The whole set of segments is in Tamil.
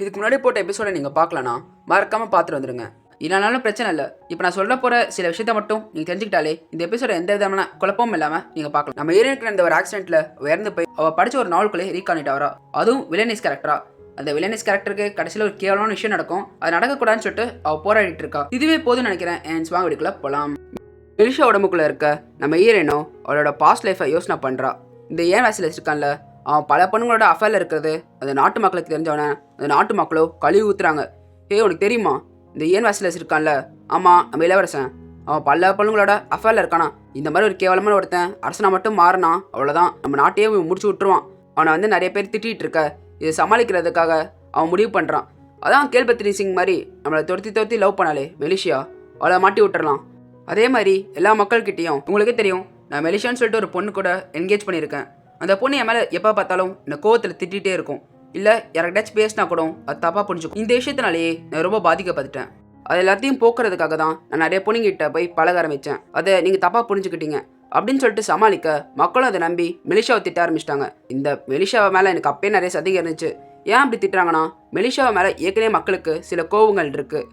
இதுக்கு முன்னாடி போட்ட எபிசோடை நீங்கள் பார்க்கலனா மறக்காமல் பார்த்துட்டு வந்துடுங்க இதனாலும் பிரச்சனை இல்லை. இப்போ நான் சொல்ல போகிற சில விஷயத்த மட்டும் நீங்கள் தெரிஞ்சுக்கிட்டாலே இந்த எபிசோட எந்த விதமான குழப்பமும் இல்லாமல் நீங்கள் பார்க்கலாம். நம்ம ஏரியனுக்கு நடந்த ஒரு ஆக்சிடென்ட்டில் உயர்ந்து போய் அவள் படிச்ச ஒரு நாவலுக்குள்ளே ரீகானிட் ஆகிறா அதுவும் வில்லனிஸ் கேரக்டரா அந்த வில்லனிஸ் கேரக்டருக்கு கடைசியில் ஒரு கேவலமான விஷயம் நடக்கும். அது நடக்கக்கூடாதுன்னு சொல்லிட்டு அவள் போராடிட்டு இருக்கா. இதுவே போதும்னு நினைக்கிறேன். என் சுவாங்க வீடுக்குள்ள போகலாம் எலிஷா உடம்புக்குள்ளே இருக்க நம்ம ஈரேனோ அவளோட பாஸ்ட் லைஃப்பை யோசனை பண்ணுறா இந்த ஏன் வயசில் இருக்கான்ல பல பொண்ணுங்களோட அஃபேரில் இருக்கிறது. அந்த நாட்டு மக்களுக்கு தெரிஞ்சவனே. அந்த நாட்டு மக்களோ கழுவி ஊத்துறாங்க. ஏய் உனக்கு தெரியுமா? இந்த ஏன் வயசில் இருக்கான்ல ஆமாம் நம்ம இளவரசன். அவன் பல பொண்ணுங்களோட அஃபேரில் இருக்கானா. இந்த மாதிரி ஒரு கேவலமான ஒருத்தன் அரசனை மட்டும் மாறினா அவ்வளோதான் நம்ம நாட்டையே முடிச்சு விட்டுருவான். அவனை வந்து நிறைய பேர் திட்டிகிட்டு இருக்க. இதை சமாளிக்கிறதுக்காக அவன் முடிவு பண்ணுறான் அதான் கேள்பத்ரி சிங் மாதிரி. நம்மளை துரத்தி துரத்தி லவ் பண்ணாலே மெலிஷியா அவளை மாட்டி விட்டுறலாம். அதே மாதிரி எல்லா மக்கள்கிட்டேயும் உங்களுக்கே தெரியும் நான் மெலிஷான்னு சொல்லிட்டு ஒரு பொண்ணு கூட என்கேஜ் பண்ணியிருக்கேன். அந்த பொண்ணு என் மேலே எப்போ பார்த்தாலும் இந்த கோவத்தில் திட்டிகிட்டே இருக்கும். இல்லை யார்கிட்டயாச்சும் பேசினா கூட அது தப்பாக புரிஞ்சுக்கும். இந்த விஷயத்தினாலேயே நான் ரொம்ப பாதிக்கப்பட்டுட்டேன். அது எல்லாத்தையும் போக்குறதுக்காக தான் நான் நிறைய பொண்ணுங்கிட்ட போய் பழக ஆரம்பித்தேன் அதை நீங்கள் தப்பாக புரிஞ்சுக்கிட்டீங்க. அப்படின்னு சொல்லிட்டு சமாளிக்க மக்களும் அதை நம்பி மெலிஷாவை திட்ட ஆரம்பிச்சிட்டாங்க. இந்த மெலிஷாவை மேலே எனக்கு அப்பயே நிறைய சதிகம் இருந்துச்சு. ஏன் அப்படி திட்டுறாங்கன்னா மெலிஷாவை மேலே ஏற்கனவே மக்களுக்கு சில கோவங்கள் இருக்குது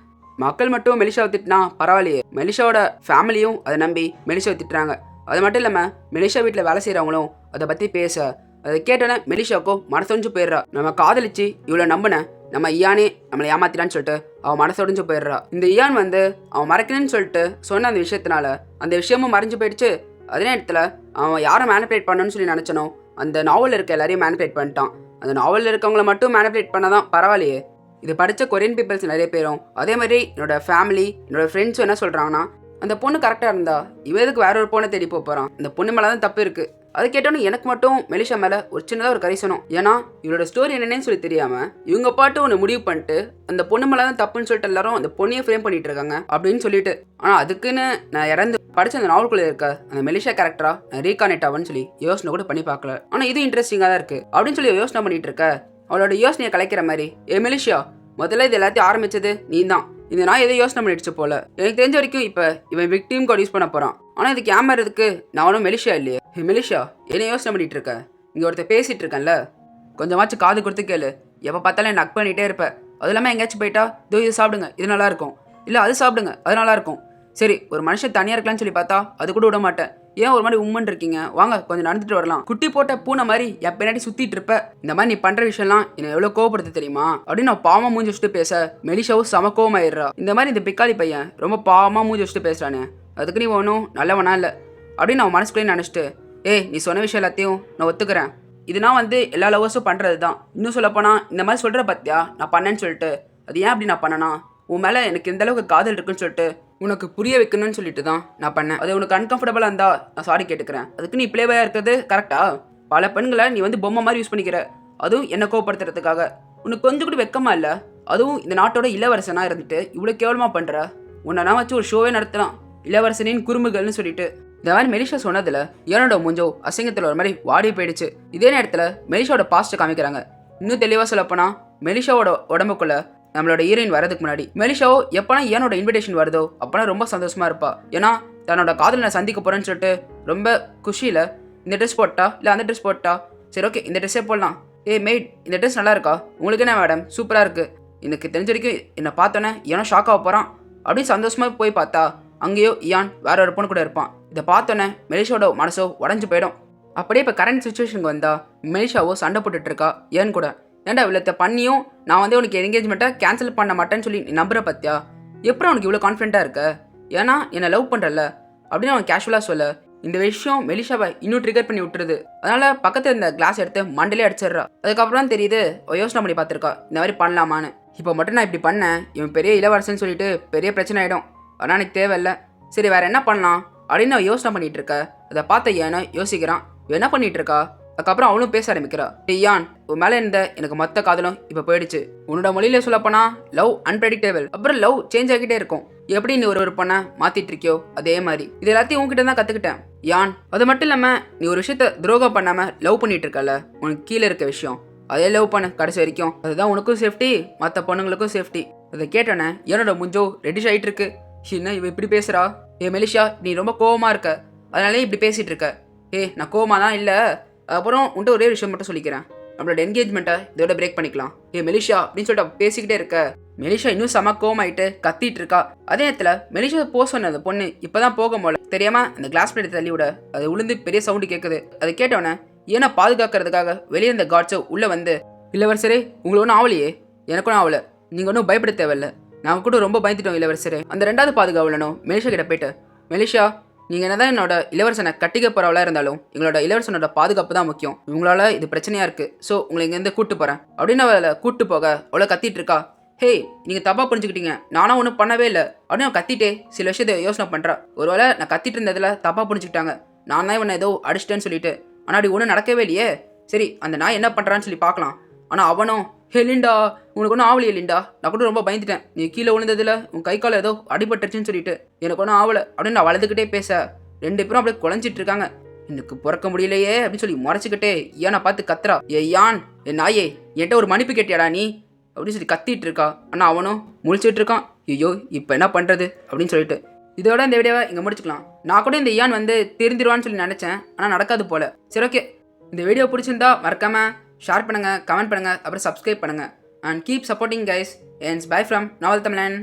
மக்கள் மட்டும் மெலிஷாவை திட்டினா பரவாயில்லையே. மெலிஷாவோட ஃபேமிலியும் அதை நம்பி மெலிஷாவை திட்டுறாங்க. அது மட்டும் இல்லாமல் மெலிஷா வீட்டில் வேலை செய்கிறவங்களும் அதை பற்றி பேச அதை கேட்டோன்னே மெலிஷாவுக்கும் மனசொடிஞ்சு போயிடுறா. நம்ம காதலிச்சு இவ்வளோ நம்பினேன் நம்ம இயானே நம்மளை ஏமாத்திடான்னு சொல்லிட்டு அவன் மனசொடிஞ்சு போயிடுறா. இந்த இயான் வந்து அவன் மறக்கணும்னு சொல்லிட்டு சொன்ன அந்த விஷயத்தினால அந்த விஷயமும் மறைஞ்சு போயிடுச்சு. அதே நேரத்தில் அவன் யாரை மேனிபுலேட் பண்ணணும்னு சொல்லி நினச்சனோ அந்த நாவலில் இருக்க எல்லாரையும் மேனிபுலேட் பண்ணிட்டான். அந்த நாவலில் இருக்கவங்கள மட்டும் மேனிபிரேட் பண்ணால் தான் பரவாயில்லையே. இது படித்த கொரியன் பீப்பிள்ஸ் நிறைய பேரும் அதே மாதிரி என்னோட ஃபேமிலி என்னோடய ஃப்ரெண்ட்ஸும் என்ன சொல்கிறாங்கன்னா அந்த பொண்ணு கரெக்டாக இருந்தா இவ எதுக்கு வேற ஒரு பொண்ணை தேடி போகிறான் அந்த பொண்ணு மேலே தான் தப்பு இருக்குது அது கேட்டோன்னு எனக்கு மட்டும் மெலிஷா மேலே ஒரு சின்னதாக ஒரு கரிசனம் ஏன்னா இவளோட ஸ்டோரி என்னன்னு சொல்லி தெரியாமல் இவங்க பாட்டு ஒன்று முடிவு பண்ணிட்டு அந்த பொண்ணு மேலே தான் தப்புன்னு சொல்லிட்டு எல்லாரும் அந்த பொண்ணையே ஃப்ரேம் பண்ணிட்டு இருக்காங்க அப்படின்னு சொல்லிட்டு. ஆனால் அதுக்குன்னு நான் இறந்து படிச்ச அந்த நாவல்குள்ளே இருக்க அந்த மெலிஷா கேரக்டரா நான் ரீகானெக்ட் ஆகும்னு சொல்லி யோசனை கூட பண்ணி பார்க்கல. ஆனால் இது இன்ட்ரெஸ்டிங்காக தான் இருக்குது அப்படின்னு சொல்லி யோசனை பண்ணிட்டு இருக்க அவளோட யோசனையை கலைக்கிற மாதிரி ஏ மெலிஷியா முதல்ல இது எல்லாத்தையும் ஆரம்பிச்சது நீ தான் இந்த நான் எதை யோசனை பண்ணிடுச்சு போல. எனக்கு தெரிஞ்ச வரைக்கும் இப்போ இவன் விக்டீம் கோட் யூஸ் பண்ண போகிறான் ஆனால் இதுக்கு ஏமாறதுக்கு நான் ஒன்றும் மெலிஷா இல்லையே? மெலிஷா என்ன யோசனை பண்ணிட்டு இருக்கேன் இங்கே ஒருத்தர் பேசிட்டு இருக்கேன்ல? கொஞ்சமாச்சும் காது கொடுத்து கேளு. எப்போ பார்த்தாலும் என்ன நக் பண்ணிகிட்டே இருப்பேன் அது இல்லாமல் எங்கேயாச்சும் போயிட்டா இதோ இது சாப்பிடுங்க இது நல்லா இருக்கும். இல்லை அது சாப்பிடுங்க அது நல்லா இருக்கும். சரி ஒரு மனுஷன் தனியாக இருக்கலாம்னு சொல்லி பார்த்தா அது கூட விட மாட்டேன். ஏன் ஒரு மாதிரி உம்மன் இருக்கீங்க? வாங்க கொஞ்சம் நடந்துட்டு வரலாம். குட்டி போட்ட பூனை மாதிரி என் பின்னாடி சுத்திட்டு இருப்ப. இந்த மாதிரி நீ பண்ற விஷயம்லாம் என்ன எவ்வளவு கோவப்படுது தெரியுமா? அப்படின்னு நான் பாவமா மூஞ்சி வச்சுட்டு பேச மெலிஷாவும் சம கோவமாயிடுறா. இந்த மாதிரி இந்த பிக்காளி பையன் ரொம்ப பாவமா மூஞ்சி வச்சுட்டு பேசுறானே. அதுக்கு நீ ஒன்றும் நல்லவனா இல்லை. அப்படின்னு நான் மனசுக்குள்ளே நினச்சிட்டு ஏய் நீ சொன்ன விஷயம் எல்லாத்தையும் நான் ஒத்துக்கிறேன். இது நான் வந்து எல்லா லவர்ஸும் பண்ணுறது தான் இன்னும் சொல்லப்போனால் இந்த மாதிரி சொல்கிற பத்தியா? நான் பண்ணேன்னு சொல்லிட்டு. அது ஏன் அப்படி நான் பண்ணனா? உன் மேலே எனக்கு எந்த அளவுக்கு காதல் இருக்குன்னு சொல்லிட்டு உனக்கு புரிய வைக்கணும்னு சொல்லிட்டு தான் நான் பண்ணேன். அது உனக்கு அன்கம்ஃபர்டபுளாக இருந்தா நான் சாரி கேட்டுக்கிறேன். அதுக்கு நீ பிளேவாக இருக்கிறது கரெக்டா பல பெண்களை நீ வந்து பொம்மை மாதிரி யூஸ் பண்ணிக்கிற. அதுவும் என்னை கோவப்படுத்துறதுக்காக. உனக்கு கொஞ்சம் கூட வெக்கமா இல்லை? அதுவும் இந்த நாட்டோட இளவரசனாக இருந்துட்டு இவ்வளோ கேவலமாக பண்ணுற உன்னை நான் வச்சு ஒரு ஷோவே நடத்தலாம் இளவரசனின் குறும்புகள்னு சொல்லிட்டு. இந்த மாதிரி மெலிஷா சொன்னதில் இவனோட மூஞ்சோ அசிங்கத்தில் ஒரு மாதிரி வாடி போயிடுச்சு. இதே நேரத்தில் மெலிஷாவோட பாஸ்ட்டை காமிக்கிறாங்க. இன்னும் தெளிவாக சொல்லப்போனால் மெலிஷாவோட உடம்புக்குள்ள நம்மளோட ஹீரோயின் வரதுக்கு முன்னாடி மெலிஷாவோ எப்பனா ஏனோட இன்விடேஷன் வருதோ அப்பனா ரொம்ப சந்தோஷமா இருப்பா. ஏன்னா தன்னோட காதலனை நான் சந்திக்க போறேன்னு சொல்லிட்டு ரொம்ப குஷியில் இந்த ட்ரெஸ் போட்டா இல்லை அந்த ட்ரெஸ் போட்டா சரி ஓகே இந்த ட்ரெஸ்ஸே போடலாம். ஏ மெய்ட் இந்த ட்ரெஸ் நல்லா இருக்கா? உங்களுக்கு என்ன மேடம் சூப்பராக இருக்கு. எனக்கு தெரிஞ்ச வரைக்கும் என்னை பார்த்தோன்னே ஏனோ ஷாக் ஆக போகிறான் அப்படியே சந்தோஷமா போய் பார்த்தா அங்கேயோ இயான் வேற ஒரு பொண்ணு கூட இருப்பான். இதை பார்த்தோன்னே மெலிஷாவோட மனசோ உடஞ்சு போயிடும். அப்படியே இப்போ கரண்ட் சுச்சுவேஷனுக்கு வந்தால் மெலிஷாவோ சண்டை போட்டுட்டு இருக்கா ஏன் கூட. ஏன்டா இவ்வளோத்த பண்ணியும்? நான் வந்து உனக்கு என்கேஜ்மெண்ட்டை கேன்சல் பண்ண மாட்டேன்னு சொல்லி நீ நம்புற பத்தியா? எப்படி உனக்கு இவ்வளோ கான்ஃபிடென்ட்டாக இருக்க? ஏன்னா என்னை லவ் பண்ணுறல அப்படின்னு அவன் கேஷுவலாக சொல்ல. இந்த விஷயம் மெலிஷாவை இன்னும் ட்ரிகர் பண்ணி விட்டுருது. அதனால பக்கத்தில் இருந்த கிளாஸ் எடுத்து மண்டலே அடிச்சிடுறா. அதுக்கப்புறம் தான் தெரியுது யோசனை பண்ணி பார்த்துருக்கா. இந்த மாதிரி பண்ணலாமான்னு. இப்போ மட்டும் நான் இப்படி பண்ணேன் இவன் பெரிய இளவரசன் சொல்லிட்டு பெரிய பிரச்சனை ஆகிடும் ஆனால் எனக்கு தேவையில்ல. சரி வேற என்ன பண்ணலாம்? அப்படின்னு அவன் யோசனை பண்ணிட்டு இருக்க. அதை பார்த்த ஏன்னு யோசிக்கிறான். என்ன பண்ணிட்டு இருக்கா? அதுக்கப்புறம் அவளும் பேச ஆரம்பிக்கிறா. டியான் உன் மேலே இருந்த எனக்கு மொத்த காதலும் இப்போ போயிடுச்சு. உன்னோட மொழியில சொல்லப்போனா லவ் அன்பிரடிக்டபிள் அப்புறம் லவ் சேஞ்ச் ஆகிட்டே இருக்கும். எப்படி நீ ஒரு ஒரு பொண்ணை மாத்திட்டு இருக்கியோ அதே மாதிரி. இது எல்லாத்தையும் உங்ககிட்ட தான் கத்துக்கிட்டேன். யான் அது மட்டும் இல்லாம நீ ஒரு விஷயத்த துரோகம் பண்ணாம லவ் பண்ணிட்டு இருக்கல உனக்கு கீழே இருக்க விஷயம். அதே லவ் பண்ண கடைசி வரைக்கும். அதுதான் உனக்கும் சேஃப்டி மற்ற பொண்ணுங்களுக்கும் சேஃப்டி அதை கேட்டோன்னே என்னோட முஞ்சோ ரெடிஷ் ஆகிட்டு இருக்கு. என்ன இவ இப்படி பேசுறா? ஏ மெலிஷா நீ ரொம்ப கோவமா இருக்க. அதனாலே இப்படி பேசிட்டு இருக்க. ஏ நான் கோவமா தான் இல்லை. அப்புறம் உன்ட்ட ஒரே விஷயம் மட்டும் சொல்லிக்கிறேன். நம்மளோட என்கேஜ்மெண்ட்டை இதோட பிரேக் பண்ணிக்கலாம். ஏ மெலிஷா அப்படின்னு சொல்லிட்டு பேசிக்கிட்டே இருக்க. மெலிஷா இன்னும் செம கோமாயிட்டு கத்திட்டு இருக்கா. அதே நேரத்தில் மெலிஷா போ சொன்ன அந்த பொண்ணு இப்போதான் போக போல தெரியாம அந்த கிளாஸ் பிளேட் தள்ளி விட. அது உளுந்து பெரிய சவுண்டு கேட்குது அதை கேட்டவனே ஏன்னா பாதுகாக்கிறதுக்காக வெளியே இருந்த காட்ஸை உள்ள வந்து இளவரசரே உங்களை ஒன்றும் ஆவலையே? எனக்கும் ஆகல நீங்க ஒன்றும் பயப்பட தேவையில்ல. நாங்கள் கூட ரொம்ப பயந்துட்டோம் இளவரசரே. அந்த ரெண்டாவது பாதுகாவலனும் மெலிஷா கிட்ட போயிட்டு மெலிஷா நீங்கள் என்னதான் என்னோட இளவரசனை கட்டிக்க போகிறவளாக இருந்தாலும் எங்களோட இளவரசனோட பாதுகாப்பு தான் முக்கியம். உங்களால் இது பிரச்சனையாக இருக்குது ஸோ உங்களை இங்கேருந்து கூட்டு போகிறேன் அப்படின்னு அவளை கூட்டு போக அவ்வளோ கத்திட்டு இருக்கா. ஹே நீங்கள் தப்பாக புரிஞ்சுக்கிட்டீங்க. நானும் ஒன்றும் பண்ணவே இல்லை. அப்படின்னு அவன் கத்திட்டே சில விஷயத்தை யோசனை பண்ணுறா ஒருவேளை நான் கத்திட்டு இருந்ததில் தப்பாக புரிஞ்சுக்கிட்டாங்க. நான் தான் இவனை ஏதோ அடிச்சிட்டேன்னு சொல்லிட்டு. ஆனால் அப்படி ஒன்றும் நடக்கவே இல்லையே. சரி அந்த நாய் என்ன பண்ணுறான்னு சொல்லி பார்க்கலாம். ஆனால் அவனும் ஹெலிண்டா உனக்கு ஒன்றும் ஆவலையே லிண்டா. நான் கூட ரொம்ப பயந்துட்டேன். நீ கீழே விழுந்ததில் உன் கை கால் ஏதோ அடிபட்டுருச்சுன்னு சொல்லிட்டு. எனக்கு ஒன்றும் ஆவலை. அப்படின்னு நான் வளர்ந்துக்கிட்டே பேச. ரெண்டு பேரும் அப்படியே குழஞ்சிட்டு இருக்காங்க. எனக்கு பிறக்க முடியலையே அப்படின்னு சொல்லி முறைச்சிக்கிட்டே யானை பார்த்து கத்துறா. ஏ யான் என் நாயே என்கிட்ட ஒரு மன்னிப்பு கேட்டியாடா நீ? அப்படின்னு சொல்லி கத்திட்டு இருக்கா. ஆனால் அவனும் முழிச்சிட்டு இருக்கான். ஐயோ இப்போ என்ன பண்ணுறது அப்படின்னு சொல்லிட்டு. இதோட இந்த வீடியோவை இங்கே முடிச்சுக்கலாம். நான் கூட இந்த ஏன் வந்து தெரிஞ்சிருவான்னு சொல்லி நினச்சேன். ஆனால் நடக்காது போல. சரி ஓகே. இந்த வீடியோ பிடிச்சிருந்தா மறக்காமல் ஷேர் பண்ணுங்கள் கமெண்ட் பண்ணுங்கள் அப்புறம் சப்ஸ்கிரைப் பண்ணுங்கள் அண்ட் கீப் சப்போர்ட்டிங் கைஸ் என்ஸ் பை ஃப்ரம் நாவல் தமிழன்